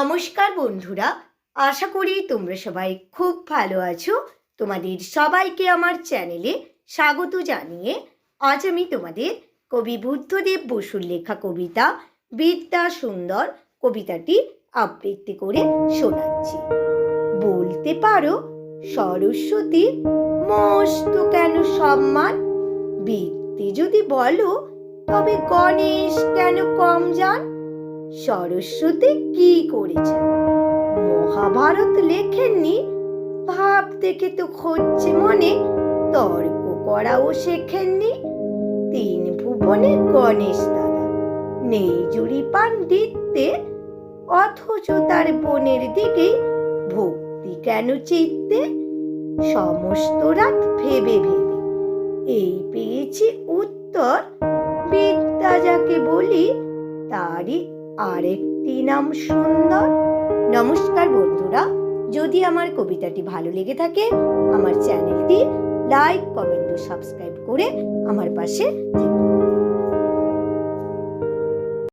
নমস্কার বন্ধুরা, আশা করি তোমরা সবাই খুব ভালো আছো। তোমাদের সবাইকে আমার চ্যানেলে স্বাগত জানিয়ে আজ আমি তোমাদের কবি বুদ্ধদেব বসুর লেখা কবিতা বিদ্যা সুন্দর কবিতাটি আবৃত্তি করে শোনাচ্ছি। বলতে পারো সরস্বতীর মস্ত কেন সম্মান? বৃত্তি যদি বলো, তবে গণেশ কেন কম যান সরস্বতী কি করেছেন? মহাভারত লেখেননি? ভাব দেখে তো হচ্ছে মনে, তর্ক করাও শেখেননি। তিন ভুবনে গণেশ দাদা, নেই জুড়ি পাণ্ডিত্যে, অথচ তার বোনের দিকে ভক্তি কেন চিত্তে? সমস্ত রাত ভেবে ভেবে, এই পেয়েছি উত্তর। বিদ্যা যাকে বলি, তারই আরেকটি নাম সুন্দর। নমস্কার বন্ধুরা, যদি আমার কবিতাটি ভালো লেগে থাকে, আমার চ্যানেলটি লাইক, কমেন্ট ও সাবস্ক্রাইব করে আমার পাশে থেকো।